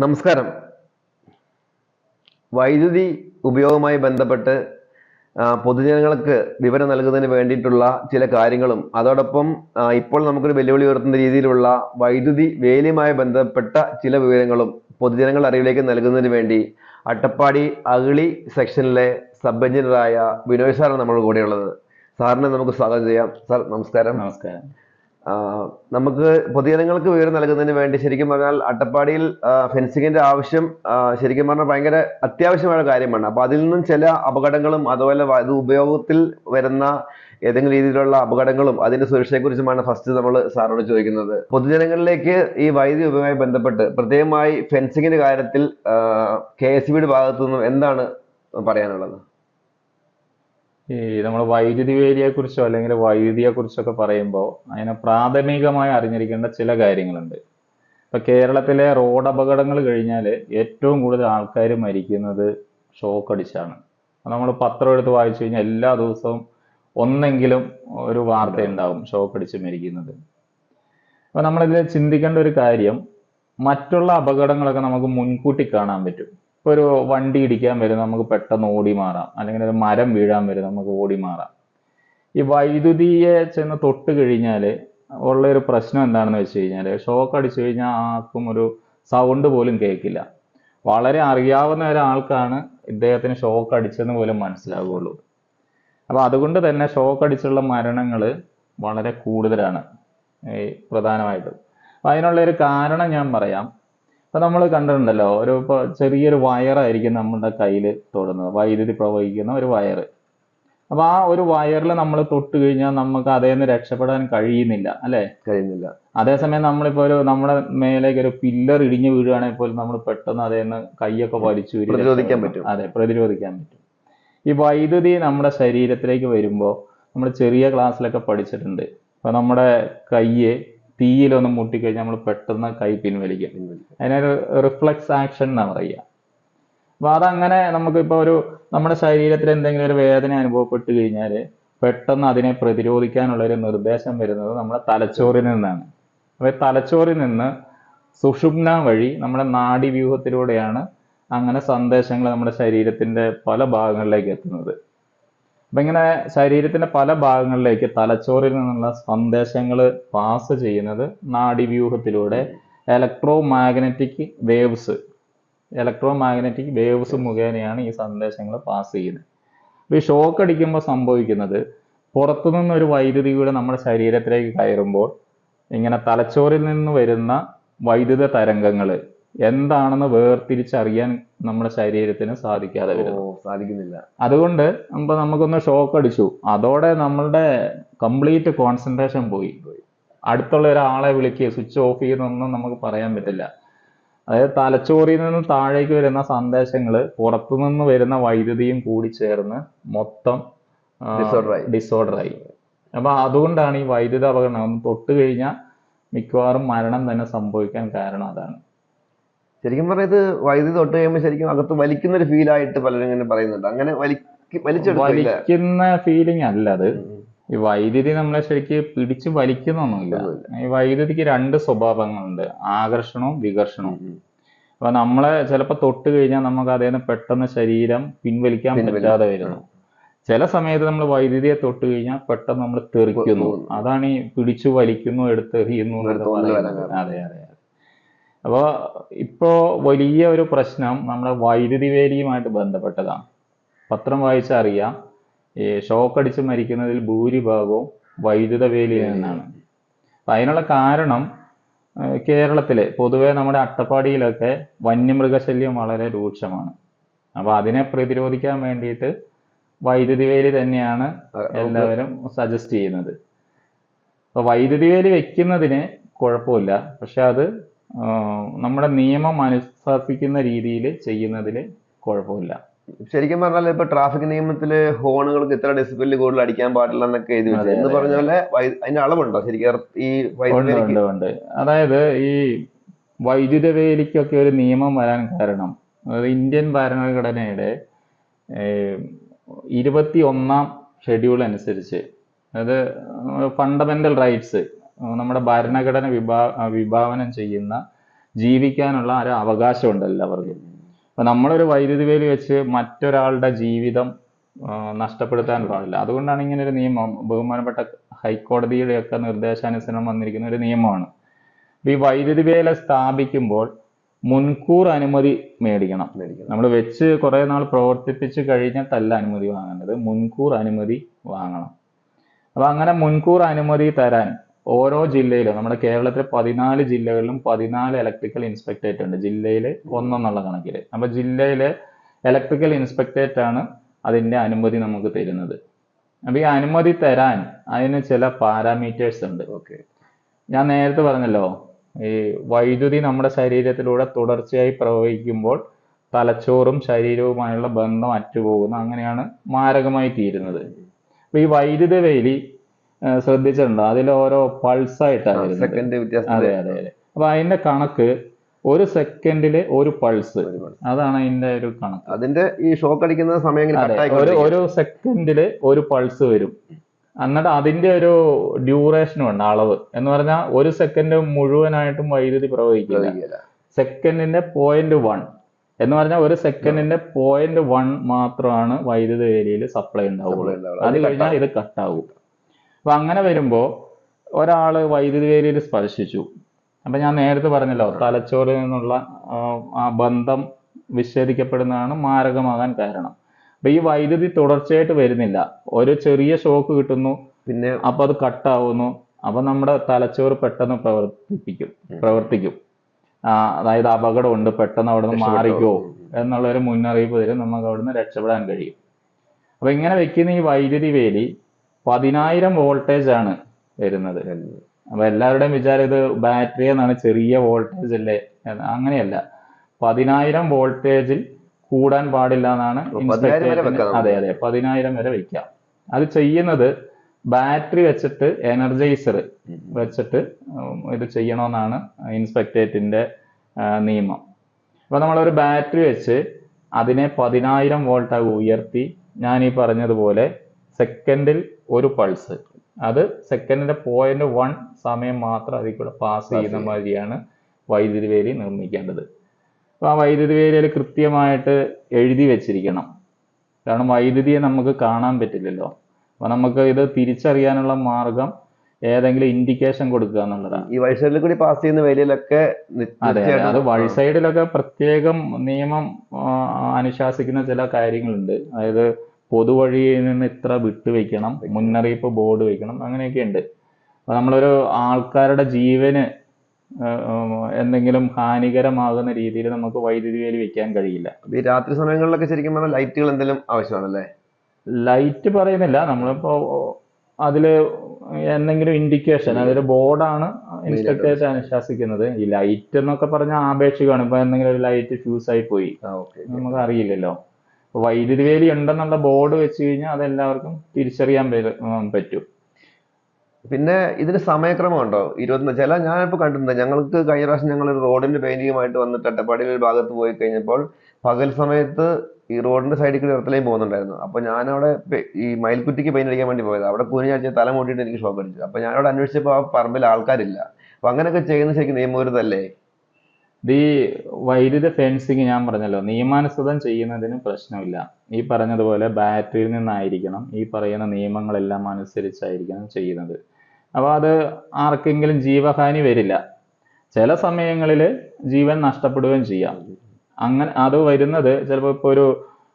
നമസ്കാരം. വൈദ്യുതി ഉപയോഗവുമായി ബന്ധപ്പെട്ട് പൊതുജനങ്ങൾക്ക് വിവരം നൽകുന്നതിന് വേണ്ടിയിട്ടുള്ള ചില കാര്യങ്ങളും അതോടൊപ്പം ഇപ്പോൾ നമുക്കൊരു വെല്ലുവിളി ഉയർത്തുന്ന രീതിയിലുള്ള വൈദ്യുതി വേലിയുമായി ബന്ധപ്പെട്ട ചില വിവരങ്ങളും പൊതുജനങ്ങളുടെ അറിവിലേക്ക് നൽകുന്നതിന് വേണ്ടി അട്ടപ്പാടി അഗളി സെക്ഷനിലെ സബ് എഞ്ചിനീയറായ വിനോയ് സാറാണ് നമ്മൾ കൂടെയുള്ളത്. സാറിനെ നമുക്ക് സ്വാഗതം ചെയ്യാം. സാർ നമസ്കാരം. നമസ്കാരം. നമുക്ക് പൊതുജനങ്ങൾക്ക് വിവരം നൽകുന്നതിന് വേണ്ടി ശരിക്കും പറഞ്ഞാൽ അട്ടപ്പാടിയിൽ ഫെൻസിങ്ങിന്റെ ആവശ്യം ശരിക്കും പറഞ്ഞാൽ ഭയങ്കര അത്യാവശ്യമായ കാര്യമാണ്. അപ്പൊ അതിൽ നിന്നും ചില അപകടങ്ങളും അതുപോലെ അത് ഉപയോഗത്തിൽ വരുന്ന ഏതെങ്കിലും രീതിയിലുള്ള അപകടങ്ങളും അതിന്റെ സുരക്ഷയെക്കുറിച്ചുമാണ് ഫസ്റ്റ് നമ്മൾ സാറോട് ചോദിക്കുന്നത്. പൊതുജനങ്ങളിലേക്ക് ഈ വൈദ്യുതി ഉപയോഗവുമായി ബന്ധപ്പെട്ട് പ്രത്യേകമായി ഫെൻസിങ്ങിന്റെ കാര്യത്തിൽ കെ എസ് ബിയുടെ ഭാഗത്തു നിന്നും എന്താണ് പറയാനുള്ളത്? ഈ നമ്മൾ വൈദ്യുതി വേലിയെ കുറിച്ചോ അല്ലെങ്കിൽ വൈദ്യുതിയെ കുറിച്ചൊക്കെ പറയുമ്പോൾ അതിനെ പ്രാഥമികമായി അറിഞ്ഞിരിക്കേണ്ട ചില കാര്യങ്ങളുണ്ട്. ഇപ്പൊ കേരളത്തിലെ റോഡ് അപകടങ്ങൾ കഴിഞ്ഞാൽ ഏറ്റവും കൂടുതൽ ആൾക്കാർ മരിക്കുന്നത് ഷോക്ക് അടിച്ചാണ്. നമ്മൾ പത്രം എടുത്ത് വായിച്ചു കഴിഞ്ഞാൽ എല്ലാ ദിവസവും ഒന്നെങ്കിലും ഒരു വാർത്ത ഉണ്ടാവും ഷോക്ക് അടിച്ച് മരിക്കുന്നത്. അപ്പൊ നമ്മളിതിൽ ചിന്തിക്കേണ്ട ഒരു കാര്യം മറ്റുള്ള അപകടങ്ങളൊക്കെ നമുക്ക് മുൻകൂട്ടി കാണാൻ പറ്റും. ഒരു വണ്ടി ഇടിക്കാൻ വരും നമുക്ക് പെട്ടെന്ന് ഓടി മാറാം. അല്ലെങ്കിൽ ഒരു മരം വീഴാൻ വരും നമുക്ക് ഓടി മാറാം. ഈ വൈദ്യുതിയെ ചെന്ന് തൊട്ട് കഴിഞ്ഞാൽ ഉള്ള ഒരു പ്രശ്നം എന്താണെന്ന് വെച്ച് കഴിഞ്ഞാൽ ഷോക്ക് അടിച്ചു കഴിഞ്ഞാൽ ആർക്കും ഒരു സൗണ്ട് പോലും കേൾക്കില്ല. വളരെ അറിയാവുന്ന ഒരാൾക്കാണ് ഇദ്ദേഹത്തിന് ഷോക്ക് അടിച്ചെന്ന് പോലും മനസ്സിലാവുകയുള്ളൂ അപ്പോൾ അതുകൊണ്ട് തന്നെ ഷോക്ക് അടിച്ചുള്ള മരണങ്ങൾ വളരെ കൂടുതലാണ്. പ്രധാനമായിട്ടും. അതിനുള്ള ഒരു കാരണം ഞാൻ പറയാം. ഇപ്പൊ നമ്മൾ കണ്ടിട്ടുണ്ടല്ലോ ഒരു ഇപ്പൊ ചെറിയൊരു വയറായിരിക്കും നമ്മുടെ കയ്യിൽ തൊടുന്നത് വൈദ്യുതി പ്രവഹിക്കുന്ന ഒരു വയർ അപ്പോൾ ആ ഒരു വയറിൽ നമ്മൾ തൊട്ട് കഴിഞ്ഞാൽ നമുക്ക് അതേ നിന്ന് രക്ഷപ്പെടാൻ കഴിയുന്നില്ല അല്ലേ? കഴിയുന്നില്ല. അതേസമയം നമ്മളിപ്പോ ഒരു നമ്മുടെ മേലേക്ക് ഒരു പില്ലർ ഇടിഞ്ഞു വീഴുകയാണെങ്കിൽ പോലും നമ്മൾ പെട്ടെന്ന് അതേ നിന്ന് കൈയൊക്കെ വലിച്ചു പ്രതിരോധിക്കാൻ പറ്റും. അതെ പ്രതിരോധിക്കാൻ പറ്റും. ഈ വൈദ്യുതി നമ്മുടെ ശരീരത്തിലേക്ക് വരുമ്പോൾ നമ്മൾ ചെറിയ ക്ലാസ്സിലൊക്കെ പഠിച്ചിട്ടുണ്ട്. ഇപ്പൊ നമ്മുടെ കയ്യ് തീയിലൊന്ന് മുട്ടിക്കഴിഞ്ഞാൽ നമ്മൾ പെട്ടെന്ന് കൈ പിൻവലിക്കും. അതിനൊരു റിഫ്ലക്സ് ആക്ഷൻ എന്നാണ് പറയുക. അപ്പൊ അതങ്ങനെ നമുക്കിപ്പോ ഒരു നമ്മുടെ ശരീരത്തിൽ എന്തെങ്കിലും ഒരു വേദന അനുഭവപ്പെട്ട് കഴിഞ്ഞാൽ പെട്ടെന്ന് അതിനെ പ്രതിരോധിക്കാനുള്ള ഒരു നിർദ്ദേശം വരുന്നത് നമ്മുടെ തലച്ചോറിൽ നിന്നാണ്. അപ്പൊ തലച്ചോറിൽ നിന്ന് സുഷുമ്ന വഴി നമ്മുടെ നാഡീവ്യൂഹത്തിലൂടെയാണ് അങ്ങനെ സന്ദേശങ്ങൾ നമ്മുടെ ശരീരത്തിന്റെ പല ഭാഗങ്ങളിലേക്ക് എത്തുന്നത്. അപ്പൊ ഇങ്ങനെ ശരീരത്തിന്റെ പല ഭാഗങ്ങളിലേക്ക് തലച്ചോറിൽ നിന്നുള്ള സന്ദേശങ്ങൾ പാസ് ചെയ്യുന്നത് നാഡീവ്യൂഹത്തിലൂടെ electro magnetic waves electro magnetic waves മുഖേനയാണ് ഈ സന്ദേശങ്ങൾ പാസ് ചെയ്യുന്നത്. അപ്പൊ ഈ ഷോക്ക് അടിക്കുമ്പോൾ സംഭവിക്കുന്നത് പുറത്തുനിന്ന് ഒരു വൈദ്യുതി കൂടെ നമ്മുടെ ശരീരത്തിലേക്ക് കയറുമ്പോൾ ഇങ്ങനെ തലച്ചോറിൽ നിന്ന് വരുന്ന വൈദ്യുത തരംഗങ്ങൾ എന്താണെന്ന് വേർതിരിച്ചറിയാൻ നമ്മുടെ ശരീരത്തിന് സാധിക്കാതെ വരുന്നു. സാധിക്കുന്നില്ല. അതുകൊണ്ട് ഇപ്പൊ നമുക്കൊന്ന് ഷോക്ക് അടിച്ചു. അതോടെ നമ്മളുടെ കംപ്ലീറ്റ് കോൺസെൻട്രേഷൻ പോയി. അടുത്തുള്ള ഒരാളെ വിളിക്കുക സ്വിച്ച് ഓഫ് ചെയ്യുന്നൊന്നും നമുക്ക് പറയാൻ പറ്റില്ല. അതായത് തലച്ചോറിൽ നിന്ന് താഴേക്ക് വരുന്ന സന്ദേശങ്ങൾ പുറത്തുനിന്ന് വരുന്ന വൈദ്യുതിയും കൂടി ചേർന്ന് മൊത്തം ആയി. അപ്പൊ അതുകൊണ്ടാണ് ഈ വൈദ്യുത അപകടം. തൊട്ട് കഴിഞ്ഞാൽ മിക്കവാറും മരണം തന്നെ സംഭവിക്കാൻ കാരണം അതാണ്. ശരിക്കും പറഞ്ഞാൽ ഇത് വൈദ്യുതി തൊട്ട് കഴിയുമ്പോൾ ശരിക്കും അകത്ത് വലിക്കുന്ന ഒരു ഫീൽ ആയിട്ട് പലരും ഇങ്ങനെ പറയുന്നുണ്ട്. അങ്ങനെ വലിക്കുന്ന ഫീലിംഗ് അല്ല അത്. ഈ വൈദ്യുതി നമ്മളെ ശരിക്ക് പിടിച്ച് വലിക്കുന്നൊന്നുമില്ല. ഈ വൈദ്യുതിക്ക് രണ്ട് സ്വഭാവങ്ങളുണ്ട്. ആകർഷണവും വികർഷണവും. അപ്പൊ നമ്മളെ ചിലപ്പോ തൊട്ട് കഴിഞ്ഞാൽ നമുക്ക് അതേന്ന് പെട്ടെന്ന് ശരീരം പിൻവലിക്കാൻ പിൻവലിക്കും. പറ്റാതെ വരുന്നു. ചില സമയത്ത് നമ്മൾ വൈദ്യുതിയെ തൊട്ട് കഴിഞ്ഞാൽ പെട്ടെന്ന് നമ്മൾ തെറിക്കുന്നു. അതാണ് ഈ പിടിച്ചു വലിക്കുന്നു എടുത്തെറിയുന്നു. അതെ അതെ. അതെ ഇപ്പോൾ ഇപ്പോ വലിയ ഒരു പ്രശ്നം നമ്മുടെ വൈദ്യുതി വേലിയുമായിട്ട് ബന്ധപ്പെട്ടതാണ്. പത്രം വായിച്ചാൽ അറിയാം ഈ ഷോക്ക് അടിച്ച് മരിക്കുന്നതിൽ ഭൂരിഭാഗവും വൈദ്യുത വേലിയിൽ. നിന്നാണ്. അപ്പൊ അതിനുള്ള കാരണം കേരളത്തിലെ പൊതുവെ നമ്മുടെ അട്ടപ്പാടിയിലൊക്കെ വന്യമൃഗശല്യം വളരെ രൂക്ഷമാണ്. അപ്പൊ അതിനെ പ്രതിരോധിക്കാൻ വേണ്ടിയിട്ട് വൈദ്യുതി വേലി തന്നെയാണ് എല്ലാവരും സജസ്റ്റ് ചെയ്യുന്നത്. അപ്പൊ വൈദ്യുതി വേലി വെക്കുന്നതിന് കുഴപ്പമില്ല. പക്ഷെ അത് നമ്മുടെ നിയമം അനുശാസിക്കുന്ന രീതിയിൽ ചെയ്യുന്നതിൽ കുഴപ്പമില്ല. ശരിക്കും പറഞ്ഞാൽ ഇപ്പൊ ട്രാഫിക് നിയമത്തിൽ ഹോണുകൾക്ക് ഇത്ര ഡെസിബിളിൽ കൂടുതൽ അടിക്കാൻ പാടില്ല എന്നൊക്കെ എഴുതി വെച്ചു. എന്ന് പറഞ്ഞ പോലെ അതിന്റെ അളവുണ്ടോ? ശരിക്കും ഈ ഉണ്ട് അതായത് ഈ വൈദ്യുത വേലിക്കൊക്കെ ഒരു നിയമം വരാൻ കാരണം അതായത് ഇന്ത്യൻ ഭരണഘടനയുടെ ഇരുപത്തി ഒന്നാം ഷെഡ്യൂൾ അനുസരിച്ച് അതായത് ഫണ്ടമെന്റൽ റൈറ്റ്സ് നമ്മുടെ ഭരണഘടന വിഭാ വിഭാവനം ചെയ്യുന്ന ജീവിക്കാനുള്ള ഒരു അവകാശമുണ്ട് എല്ലാവർക്കും അപ്പൊ നമ്മളൊരു വൈദ്യുതി വേലി വെച്ച് മറ്റൊരാളുടെ ജീവിതം നഷ്ടപ്പെടുത്താൻ പാടില്ല. അതുകൊണ്ടാണ് ഇങ്ങനെ ഒരു നിയമം ബഹുമാനപ്പെട്ട ഹൈക്കോടതിയുടെയൊക്കെ നിർദ്ദേശാനുസരണം വന്നിരിക്കുന്ന ഒരു നിയമമാണ്. ഈ വൈദ്യുതി വേല സ്ഥാപിക്കുമ്പോൾ മുൻകൂർ അനുമതി മേടിക്കണം. മേടിക്കണം. നമ്മൾ വെച്ച് കുറെ നാൾ പ്രവർത്തിപ്പിച്ച് കഴിഞ്ഞിട്ടല്ല അനുമതി വാങ്ങേണ്ടത്. മുൻകൂർ അനുമതി വാങ്ങണം. അപ്പൊ അങ്ങനെ മുൻകൂർ അനുമതി തരാൻ ഓരോ ജില്ലയിലും നമ്മുടെ കേരളത്തിലെ പതിനാല് ജില്ലകളിലും പതിനാല് ഇലക്ട്രിക്കൽ ഇൻസ്പെക്ടറേറ്റ് ഉണ്ട്. ജില്ലയിൽ ഒന്നെന്നുള്ള കണക്കിൽ അപ്പൊ ജില്ലയിലെ ഇലക്ട്രിക്കൽ ഇൻസ്പെക്ടറേറ്റ് ആണ് അതിന്റെ അനുമതി നമുക്ക് തരുന്നത്. അപ്പൊ ഈ അനുമതി തരാൻ അതിന് ചില പാരാമീറ്റേഴ്സ് ഉണ്ട്. ഓക്കെ. ഞാൻ നേരത്തെ പറഞ്ഞല്ലോ ഈ വൈദ്യുതി നമ്മുടെ ശരീരത്തിലൂടെ തുടർച്ചയായി പ്രവഹിക്കുമ്പോൾ തലച്ചോറും ശരീരവുമായുള്ള ബന്ധം അറ്റുപോകുന്നു. അങ്ങനെയാണ് മാരകമായി തീരുന്നത്. അപ്പൊ ഈ വൈദ്യുത വേലി ശ്രദ്ധിച്ചിട്ടുണ്ടോ. അതിൽ ഓരോ പൾസ് ആയിട്ടാണ് സെക്കൻഡ് അതെ അതെ അതെ. അപ്പൊ അതിന്റെ കണക്ക് ഒരു സെക്കൻഡിൽ ഒരു പൾസ് അതാണ് അതിന്റെ ഒരു കണക്ക്. അതിന്റെ ഈ ഷോക്ക് അടിക്കുന്ന സമയം ഒരു ഒരു സെക്കൻഡിൽ ഒരു പൾസ് വരും. എന്നിട്ട് അതിന്റെ ഒരു ഡ്യൂറേഷനും ഉണ്ട് അളവ്. എന്ന് പറഞ്ഞാൽ ഒരു സെക്കൻഡ് മുഴുവനായിട്ടും വൈദ്യുതി പ്രവഹിക്കില്ല. സെക്കൻഡിന്റെ പോയിന്റ് വൺ എന്ന് പറഞ്ഞാൽ ഒരു സെക്കൻഡിന്റെ പോയിന്റ് വൺ മാത്രമാണ് വൈദ്യുതി ഏരിയയിൽ സപ്ലൈ ഉണ്ടാവുള്ളൂ അത് കഴിഞ്ഞാൽ ഇത് കട്ടാവും അപ്പൊ അങ്ങനെ വരുമ്പോ ഒരാൾ വൈദ്യുതി വേലിയിൽ സ്പർശിച്ചു. അപ്പൊ ഞാൻ നേരത്തെ പറഞ്ഞല്ലോ തലച്ചോറിൽ നിന്നുള്ള ആ, ബന്ധം വിച്ഛേദിക്കപ്പെടുന്നതാണ് മാരകമാകാൻ കാരണം. അപ്പൊ ഈ വൈദ്യുതി തുടർച്ചയായിട്ട് വരുന്നില്ല. ഒരു ചെറിയ ഷോക്ക് കിട്ടുന്നു. പിന്നെ അപ്പൊ അത് കട്ടാവുന്നു അപ്പൊ നമ്മുടെ തലച്ചോറ് പെട്ടെന്ന് പ്രവർത്തിപ്പിക്കും പ്രവർത്തിക്കും. അതായത് അപകടമുണ്ട് പെട്ടെന്ന് അവിടെ നിന്ന് മാറിക്കോ? എന്നുള്ള ഒരു മുന്നറിയിപ്പ് തരും. നമുക്ക് അവിടുന്ന് രക്ഷപ്പെടാൻ കഴിയും. അപ്പൊ ഇങ്ങനെ വെക്കുന്ന ഈ വൈദ്യുതി വേലി പതിനായിരം വോൾട്ടേജ് ആണ് വരുന്നത്. അപ്പൊ എല്ലാവരുടെയും വിചാരം ഇത് ബാറ്ററി എന്നാണ് ചെറിയ വോൾട്ടേജ് അല്ലേ? അങ്ങനെയല്ല. പതിനായിരം വോൾട്ടേജിൽ കൂടാൻ പാടില്ല എന്നാണ് അപ്പൊ 10,000 വരെ ഇൻസ്പെക്ടറേറ്റിന് വെക്കാം നമുക്ക്. അതെ അതെ. പതിനായിരം വരെ വെക്കാം. അത് ചെയ്യുന്നത് ബാറ്ററി വെച്ചിട്ട് എനർജൈസർ വെച്ചിട്ട് ഇത് ചെയ്യണമെന്നാണ് ഇൻസ്പെക്ടറേറ്റിന്റെ ആ, നിയമം. അപ്പൊ നമ്മളൊരു ബാറ്ററി വെച്ച് അതിനെ പതിനായിരം വോൾട്ട് ഉയർത്തി ഞാൻ ഈ പറഞ്ഞതുപോലെ സെക്കൻഡിൽ ഒരു പൾസ് അത് സെക്കൻഡിന്റെ പോയിന്റ് വൺ സമയം മാത്രം അതിൽ കൂടെ പാസ് ചെയ്യുന്ന മാതിരിയാണ് വൈദ്യുതി വേലി നിർമ്മിക്കേണ്ടത്. അപ്പൊ ആ വൈദ്യുതി വേലിയിൽ കൃത്യമായിട്ട് എഴുതി വെച്ചിരിക്കണം. കാരണം വൈദ്യുതിയെ നമുക്ക് കാണാൻ പറ്റില്ലല്ലോ. അപ്പൊ നമുക്ക് ഇത് തിരിച്ചറിയാനുള്ള മാർഗം ഏതെങ്കിലും ഇൻഡിക്കേഷൻ കൊടുക്കുക എന്നുള്ളതാണ്. ഈ വഴിസൈഡിൽ കൂടി പാസ് ചെയ്യുന്ന വേലിയിലൊക്കെ അതെ അത്. വഴിസൈഡിലൊക്കെ പ്രത്യേകം നിയമം അനുശാസിക്കുന്ന ചില കാര്യങ്ങളുണ്ട്. അതായത് പൊതുവഴിയിൽ നിന്ന് ഇത്ര വിട്ട് വെക്കണം മുന്നറിയിപ്പ് ബോർഡ് വെക്കണം അങ്ങനെയൊക്കെ ഉണ്ട് അപ്പൊ നമ്മളൊരു ആൾക്കാരുടെ ജീവന് എന്തെങ്കിലും ഹാനികരമാകുന്ന രീതിയിൽ നമുക്ക് വൈദ്യുതി വേലി വെക്കാൻ കഴിയില്ല. ഈ രാത്രി സമയങ്ങളിലൊക്കെ ശരിക്കും പറഞ്ഞാൽ ലൈറ്റുകൾ എന്തെങ്കിലും ആവശ്യമാണല്ലേ? ലൈറ്റ് പറയുന്നില്ല. നമ്മളിപ്പോ അതിൽ എന്തെങ്കിലും ഇൻഡിക്കേഷൻ അതൊരു ബോർഡാണ് ഇൻസ്പെക്ടേഴ്സ് അനുശാസിക്കുന്നത് ഈ ലൈറ്റ് എന്നൊക്കെ പറഞ്ഞാൽ ആപേക്ഷികമാണ്. ഇപ്പൊ എന്തെങ്കിലും ഒരു ലൈറ്റ് ഫ്യൂസ് ആയി പോയി നമുക്ക് അറിയില്ലല്ലോ വൈദ്യുതി വേലി ഉണ്ടെന്നുള്ള ബോർഡ് വെച്ച് കഴിഞ്ഞാൽ അതെല്ലാവർക്കും തിരിച്ചറിയാൻ പറ്റും. പിന്നെ ഇതിന് സമയക്രമം ഉണ്ടോ ഇരുപത്തി ചില ഞാനിപ്പോൾ കണ്ടിട്ടുണ്ട് ഞങ്ങൾക്ക് കഴിഞ്ഞ പ്രാവശ്യം ഞങ്ങൾ റോഡിന്റെ പെയിന്റിങ്ങുമായിട്ട് വന്നിട്ട് അട്ടപ്പാടിയിൽ ഒരു ഭാഗത്ത് പോയി കഴിഞ്ഞപ്പോൾ പകൽ സമയത്ത് ഈ റോഡിന്റെ സൈഡിൽ കൂടി ഇടത്തിലേയും പോകുന്നുണ്ടായിരുന്നു. അപ്പൊ ഞാനവിടെ ഈ മയിൽക്കുറ്റിക്ക് പെയിന്റ് അടിക്കാൻ വേണ്ടി പോയത്. അവിടെ കുനിഞ്ഞാഴ്ച തല മൂട്ടിയിട്ട് എനിക്ക് ഷോക്ക് അടിച്ചു. അപ്പൊ ഞാനവിടെ അന്വേഷിച്ചപ്പോൾ ആ പറമ്പിൽ ആൾക്കാരില്ല. അപ്പൊ അങ്ങനെയൊക്കെ ചെയ്യുന്നത് ശരിക്കും നിയമവിരുദ്ധല്ലേ? ഇത് ഈ വൈദ്യുത ഫെൻസിങ് ഞാൻ പറഞ്ഞല്ലോ. നിയമാനുസൃതം ചെയ്യുന്നതിന് പ്രശ്നമില്ല. ഈ പറഞ്ഞതുപോലെ ബാറ്ററിയിൽ നിന്നായിരിക്കണം ഈ പറയുന്ന നിയമങ്ങളെല്ലാം അനുസരിച്ചായിരിക്കണം ചെയ്യുന്നത്. അപ്പോൾ അത് ആർക്കെങ്കിലും ജീവഹാനി വരില്ല. ചില സമയങ്ങളിൽ ജീവൻ നഷ്ടപ്പെടുകയും ചെയ്യാം. അങ്ങനെ അത് വരുന്നത് ചിലപ്പോൾ ഇപ്പോൾ ഒരു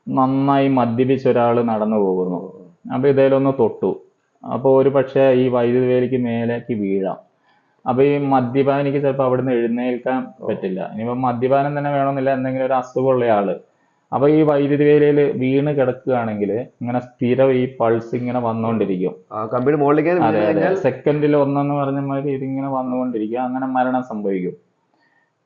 നന്നായി മദ്യപിച്ച ഒരാൾ നടന്നു പോകുന്നു. അപ്പോൾ ഇതേലൊന്ന് തൊട്ടു. അപ്പോൾ ഒരു പക്ഷേ ഈ വൈദ്യുതി വേലിക്ക് മേലേക്ക് വീഴാം. അപ്പൊ ഈ മദ്യപാനം എനിക്ക് ചിലപ്പോൾ നിന്ന് എഴുന്നേൽക്കാൻ പറ്റില്ല. ഇനിയിപ്പോ മദ്യപാനം തന്നെ വേണമെന്നില്ല എന്തെങ്കിലും ഒരു അസുഖമുള്ള ആൾ. അപ്പൊ ഈ വൈദ്യുതി വേലയിൽ വീണ് കിടക്കുകയാണെങ്കിൽ ഇങ്ങനെ സ്ഥിരം ഈ പൾസ് ഇങ്ങനെ വന്നുകൊണ്ടിരിക്കും. കമ്പിയുടെ മുകളിലേക്ക് സെക്കൻഡിൽ ഒന്നെന്ന് പറഞ്ഞ മാതിരി ഇതിങ്ങനെ വന്നുകൊണ്ടിരിക്കും. അങ്ങനെ മരണം സംഭവിക്കും.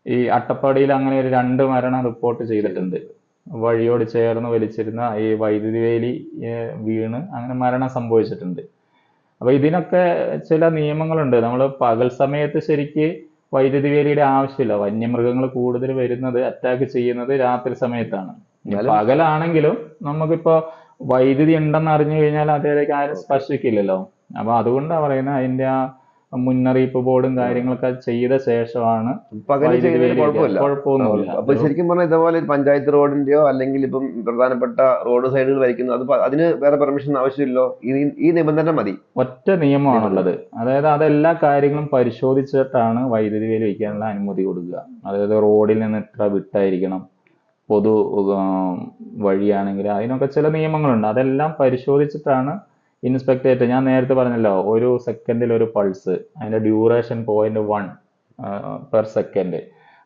ഈ അട്ടപ്പാടിയിൽ അങ്ങനെ ഒരു രണ്ട് മരണം റിപ്പോർട്ട് ചെയ്തിട്ടുണ്ട്. വഴിയോട് ചേർന്ന് വലിച്ചിരുന്ന ഈ വൈദ്യുതി വേലി വീണ് അങ്ങനെ മരണം സംഭവിച്ചിട്ടുണ്ട്. അപ്പൊ ഇതിനൊക്കെ ചില നിയമങ്ങളുണ്ട്. നമ്മൾ പകൽ സമയത്ത് ശരിക്ക് വൈദ്യുതി വേലിയുടെ ആവശ്യമില്ല. വന്യമൃഗങ്ങൾ കൂടുതൽ വരുന്നത് അറ്റാക്ക് ചെയ്യുന്നത് രാത്രി സമയത്താണ്. പകലാണെങ്കിലും നമുക്കിപ്പോ വൈദ്യുതി ഉണ്ടെന്ന് അറിഞ്ഞു കഴിഞ്ഞാൽ അതിലേക്ക് ആരും സ്പർശിക്കില്ലല്ലോ. അപ്പൊ അതുകൊണ്ടാണ് പറയുന്നത് അതിന്റെ ആ മുന്നറിയിപ്പ് ബോർഡും കാര്യങ്ങളൊക്കെ ചെയ്ത ശേഷമാണ് കുഴപ്പമൊന്നുമില്ല. അപ്പൊ ശരിക്കും പറഞ്ഞാൽ ഇതേപോലെ പഞ്ചായത്ത് റോഡിന്റെയോ അല്ലെങ്കിൽ ഇപ്പം പ്രധാനപ്പെട്ട റോഡ് സൈഡുകൾ വരയ്ക്കുന്നു അത് അതിന് വേറെ പെർമിഷൻ ആവശ്യമില്ലോ ഈ നിബന്ധന മതി. ഒറ്റ നിയമമാണുള്ളത്. അതായത് അതെല്ലാ കാര്യങ്ങളും പരിശോധിച്ചിട്ടാണ് വൈദ്യുതി വേലി വയ്ക്കാനുള്ള അനുമതി കൊടുക്കുക. അതായത് റോഡിൽ നിന്ന് ഇത്ര വിട്ടായിരിക്കണം. പൊതു വഴിയാണെങ്കിൽ അതിനൊക്കെ ചില നിയമങ്ങളുണ്ട്. അതെല്ലാം പരിശോധിച്ചിട്ടാണ് ഇൻസ്പെക്ടറേറ്റ് ഞാൻ നേരത്തെ പറഞ്ഞല്ലോ ഒരു സെക്കൻഡിൽ ഒരു പൾസ് അതിന്റെ duration point one per second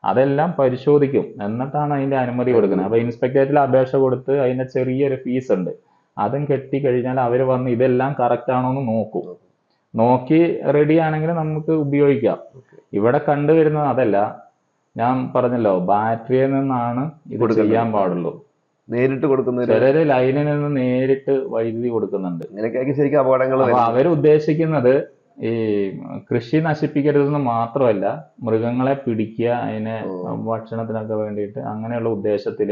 അതെല്ലാം പരിശോധിക്കും. എന്നിട്ടാണ് അതിന്റെ അനുമതി കൊടുക്കുന്നത്. അപ്പൊ ഇൻസ്പെക്ടറേറ്റിൽ അപേക്ഷ കൊടുത്ത് അതിന്റെ ചെറിയൊരു ഫീസ് ഉണ്ട്. അതും കെട്ടി കഴിഞ്ഞാൽ അവർ വന്ന് ഇതെല്ലാം കറക്റ്റ് ആണോ എന്ന് നോക്കും. നോക്കി റെഡി ആണെങ്കിൽ നമുക്ക് ഉപയോഗിക്കാം. ഇവിടെ കണ്ടുവരുന്നത് അതല്ല ഞാൻ പറഞ്ഞല്ലോ ബാറ്ററിയിൽ നിന്നാണ് ഇത് ചെയ്യാൻ പാടുള്ളൂ. നേരിട്ട് കൊടുക്കുന്ന ചിലര് ലൈനിൽ നിന്ന് നേരിട്ട് വൈദ്യുതി കൊടുക്കുന്നുണ്ട്. ഇങ്ങനെയൊക്കെ ശരിക്കും അപകടങ്ങൾ അവർ ഉദ്ദേശിക്കുന്നത് ഈ കൃഷി നശിപ്പിക്കരുതെന്ന് മാത്രമല്ല മൃഗങ്ങളെ പിടിക്കുക അതിനെ. ഭക്ഷണത്തിനൊക്കെ വേണ്ടിയിട്ട് അങ്ങനെയുള്ള ഉദ്ദേശത്തിൽ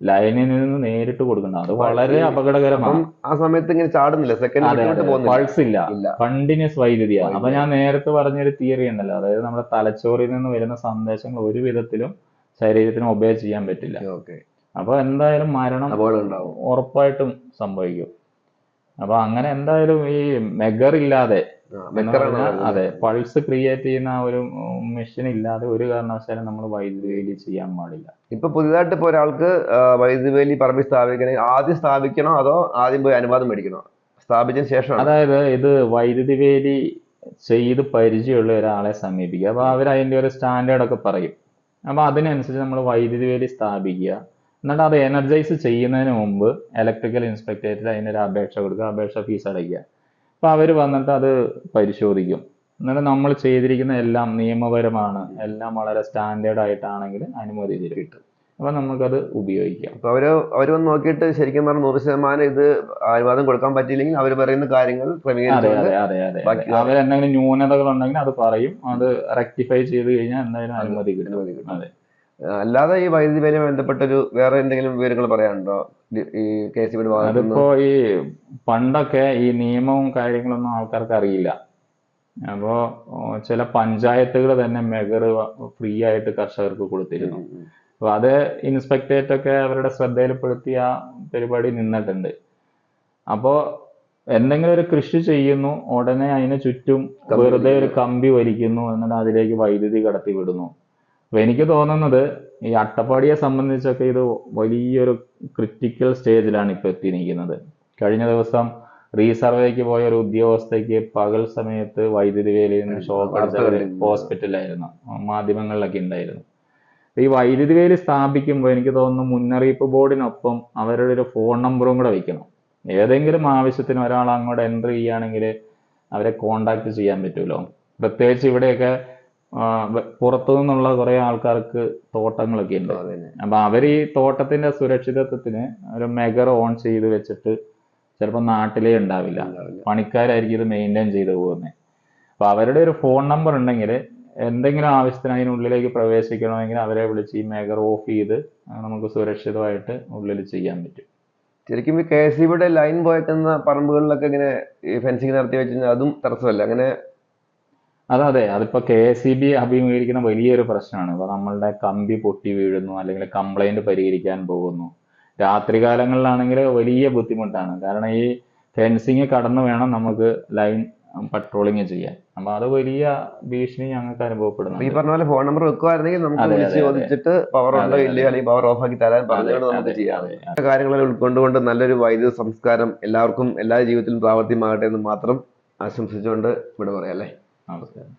ലൈനിൽ നിന്ന് നേരിട്ട് കൊടുക്കണം അത് വളരെ അപകടകരമാണ്. ആ സമയത്ത് ഇങ്ങനെ ചാടുന്നില്ല സെക്കൻഡ് പൾസ് ഇല്ല. കണ്ടിന്യൂസ് വൈദ്യുതിയാണ്. അപ്പൊ ഞാൻ നേരത്തെ പറഞ്ഞൊരു തിയറി ഉണ്ടല്ലോ. അതായത് നമ്മുടെ തലച്ചോറിൽ നിന്ന് വരുന്ന സന്ദേശങ്ങൾ ഒരു വിധത്തിലും ശരീരത്തിന് ഒബേ ചെയ്യാൻ പറ്റില്ല. ഓക്കെ. അപ്പൊ എന്തായാലും മരണം ഉറപ്പായിട്ടും സംഭവിക്കും. അപ്പൊ അങ്ങനെ എന്തായാലും ഈ മെഗർ ഇല്ലാതെ. അതെ? പൾസ് ക്രിയേറ്റ് ചെയ്യുന്ന ആ ഒരു മെഷീൻ ഇല്ലാതെ ഒരു കാരണവശാലും നമ്മൾ വൈദ്യുതി വേലി ചെയ്യാൻ പാടില്ല. ഇപ്പൊ പുതിയതായിട്ട് ഇപ്പൊ ഒരാൾക്ക് വൈദ്യുതി വേലി പറമ്പിൽ സ്ഥാപിക്കണമെങ്കിൽ ആദ്യം സ്ഥാപിക്കണോ അതോ ആദ്യം പോയി അനുവാദം മേടിക്കണോ? സ്ഥാപിച്ചതിന് ശേഷം അതായത് ഇത് വൈദ്യുതി വേലി ചെയ്ത് പരിചയമുള്ള ഒരാളെ സമീപിക്കുക. അപ്പൊ അവർ അതിന്റെ ഒരു സ്റ്റാൻഡേർഡ് ഒക്കെ പറയും. അപ്പൊ അതിനനുസരിച്ച് നമ്മൾ വൈദ്യുതി വേലി സ്ഥാപിക്കുക. എന്നിട്ട് അത് എനർജൈസ് ചെയ്യുന്നതിന് മുമ്പ് ഇലക്ട്രിക്കൽ ഇൻസ്പെക്ടറേറ്റിൽ അതിനൊരു അപേക്ഷ കൊടുക്കുക. അപേക്ഷ ഫീസ് അടയ്ക്കുക. അപ്പോൾ അവർ വന്നിട്ട് അത് പരിശോധിക്കും. എന്നിട്ട് നമ്മൾ ചെയ്തിരിക്കുന്ന എല്ലാം നിയമപരമാണ്. എല്ലാം വളരെ സ്റ്റാൻഡേർഡ് ആയിട്ടാണെങ്കിൽ അനുമതി തരും അപ്പൊ നമുക്കത് ഉപയോഗിക്കാം. അപ്പൊ അവർ അവർ വന്ന് നോക്കിയിട്ട് ശരിക്കും പറഞ്ഞാൽ നൂറ് ശതമാനം ഇത് അനുവാദം കൊടുക്കാൻ പറ്റിയില്ലെങ്കിൽ അവർ പറയുന്ന കാര്യങ്ങൾ അവർ എന്തെങ്കിലും ന്യൂനതകൾ ഉണ്ടെങ്കിൽ അത് പറയും. അത് റെക്ടിഫൈ ചെയ്ത് കഴിഞ്ഞാൽ എന്തായാലും അനുമതി കിട്ടും. അതെ. അല്ലാതെ ഈ വൈദ്യുതി വിലയുമായി ബന്ധപ്പെട്ട ഒരു വേറെ എന്തെങ്കിലും വിവരങ്ങൾ പറയാനുണ്ടോ? ഈ- കെ സി ബിയുടെ ഭാഗത്ത് അതിപ്പോ ഈ പണ്ടൊക്കെ ഈ നിയമവും കാര്യങ്ങളൊന്നും ആൾക്കാർക്ക് അറിയില്ല. അപ്പോ ചില പഞ്ചായത്തുകൾ തന്നെ മെഗർ ഫ്രീ ആയിട്ട് കർഷകർക്ക് കൊടുത്തിരുന്നു. അപ്പൊ അത് ഇൻസ്പെക്ടറേറ്റ് ഒക്കെ അവരുടെ ശ്രദ്ധയിൽപ്പെടുത്തി ആ പരിപാടി നിന്നിട്ടുണ്ട്. അപ്പോ എന്തെങ്കിലും ഒരു കൃഷി ചെയ്യുന്നു ഉടനെ അതിന് ചുറ്റും വെറുതെ ഒരു കമ്പി വലിക്കുന്നു എന്നിട്ട് അതിലേക്ക് വൈദ്യുതി കടത്തി വിടുന്നു അപ്പൊ എനിക്ക് തോന്നുന്നത് ഈ അട്ടപ്പാടിയെ സംബന്ധിച്ചൊക്കെ ഇത് വലിയൊരു ക്രിറ്റിക്കൽ സ്റ്റേജിലാണ് ഇപ്പൊ എത്തിയിരിക്കുന്നത്. കഴിഞ്ഞ ദിവസം റീസർവേക്ക് പോയ ഒരു ഉദ്യോഗസ്ഥയ്ക്ക് പകൽ സമയത്ത് വൈദ്യുതി വേലിയിൽ നിന്ന് ഷോക്ക് അടിച്ചവര് ഹോസ്പിറ്റലായിരുന്നു മാധ്യമങ്ങളിലൊക്കെ ഉണ്ടായിരുന്നു. ഈ വൈദ്യുതി വേലി സ്ഥാപിക്കുമ്പോൾ എനിക്ക് തോന്നുന്നു മുന്നറിയിപ്പ് ബോർഡിനൊപ്പം അവരുടെ ഒരു ഫോൺ നമ്പറും കൂടെ വെക്കണം. ഏതെങ്കിലും ആവശ്യത്തിന് ഒരാൾ അങ്ങോട്ട് എന്റർ ചെയ്യുകയാണെങ്കിൽ അവരെ കോണ്ടാക്ട് ചെയ്യാൻ പറ്റുമല്ലോ പ്രത്യേകിച്ച് ഇവിടെയൊക്കെ പുറത്തു നിന്നുള്ള കുറെ ആൾക്കാർക്ക് തോട്ടങ്ങളൊക്കെ ഉണ്ട്. അപ്പൊ അവർ ഈ തോട്ടത്തിന്റെ സുരക്ഷിതത്വത്തിന് ഒരു മെഗർ ഓൺ ചെയ്ത് വെച്ചിട്ട് ചിലപ്പോൾ നാട്ടിലേ ഉണ്ടാവില്ല. പണിക്കാരായിരിക്കും ഇത് മെയിന്റെയിൻ ചെയ്ത് പോകുന്നത് അപ്പൊ അവരുടെ ഒരു ഫോൺ നമ്പർ ഉണ്ടെങ്കിൽ എന്തെങ്കിലും ആവശ്യത്തിന് അതിനുള്ളിലേക്ക് പ്രവേശിക്കണമെങ്കിൽ അവരെ വിളിച്ച് ഈ മെഗർ ഓഫ് ചെയ്ത് നമുക്ക് സുരക്ഷിതമായിട്ട് ഉള്ളിൽ ചെയ്യാൻ പറ്റും. ശരിക്കും ഈ കെ എസ് ബിയുടെ ലൈൻ പോയേക്കുന്ന പറമ്പുകളിലൊക്കെ ഇങ്ങനെ ഫെൻസിങ് നടത്തി വെച്ചാൽ അതും തടസ്സമല്ല? അങ്ങനെ അതെ അതെ അതിപ്പോ കെ എസ് ഇ ബി അഭിമുഖീകരിക്കുന്ന വലിയൊരു പ്രശ്നമാണ് ഇപ്പൊ നമ്മളുടെ കമ്പി പൊട്ടി വീഴുന്നു അല്ലെങ്കിൽ കംപ്ലൈന്റ് പരിഹരിക്കാൻ പോകുന്നു. രാത്രികാലങ്ങളിലാണെങ്കിൽ വലിയ ബുദ്ധിമുട്ടാണ്. കാരണം ഈ ഫെൻസിങ് കടന്നു വേണം നമുക്ക് ലൈൻ പട്രോളിങ് ചെയ്യാൻ. അപ്പൊ അത് വലിയ ഭീഷണി ഞങ്ങൾക്ക് അനുഭവപ്പെടുന്നു ഈ പറഞ്ഞ പോലെ ഫോൺ നമ്പർ വെക്കുവായിരുന്നെങ്കിൽ നമുക്ക് വിളിച്ച്. ചോദിച്ചിട്ട് പവർ ഉണ്ടോ. ഇല്ലയോ അല്ലെങ്കിൽ പവർ ഓഫ് ആക്കി തരാൻ പറഞ്ഞുകൊണ്ട് നമുക്ക് ചെയ്യാം. അതെ. കാര്യങ്ങളെല്ലാം ഉൾക്കൊണ്ടുകൊണ്ട് നല്ലൊരു വൈദ്യുത സംസ്കാരം എല്ലാവർക്കും എല്ലാ ജീവിതത്തിലും പ്രാവർത്തികമാകട്ടെ എന്ന് മാത്രം ആശംസിച്ചുകൊണ്ട് ഇവിടെ പറയാം അല്ലേ? നമസ്കാരം